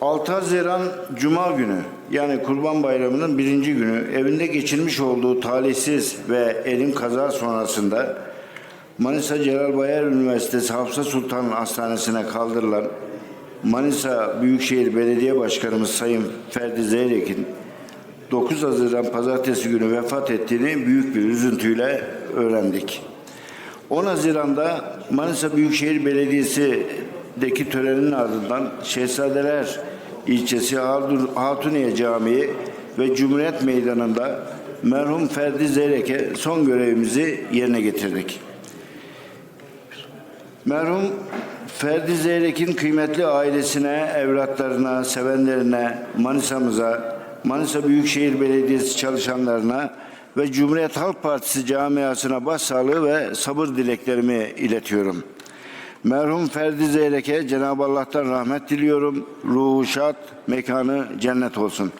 6 Haziran Cuma günü yani Kurban Bayramı'nın birinci günü evinde geçirmiş olduğu talihsiz ve elim kaza sonrasında Manisa Celal Bayar Üniversitesi Hafsa Sultan Hastanesi'ne kaldırılan Manisa Büyükşehir Belediye Başkanımız Sayın Ferdi Zeyrek'in 9 Haziran Pazartesi günü vefat ettiğini büyük bir üzüntüyle öğrendik. 10 Haziran'da Manisa Büyükşehir Belediyesi'deki törenin ardından Şehzadeler ilçesi Hatuniye Camii ve Cumhuriyet Meydanı'nda merhum Ferdi Zeyrek'e son görevimizi yerine getirdik. Merhum Ferdi Zeyrek'in kıymetli ailesine, evlatlarına, sevenlerine, Manisa'mıza, Manisa Büyükşehir Belediyesi çalışanlarına ve Cumhuriyet Halk Partisi camiasına başsağlığı ve sabır dileklerimi iletiyorum. Merhum Ferdi Zeyrek'e Cenab-ı Allah'tan rahmet diliyorum. Ruhu şad, mekanı cennet olsun.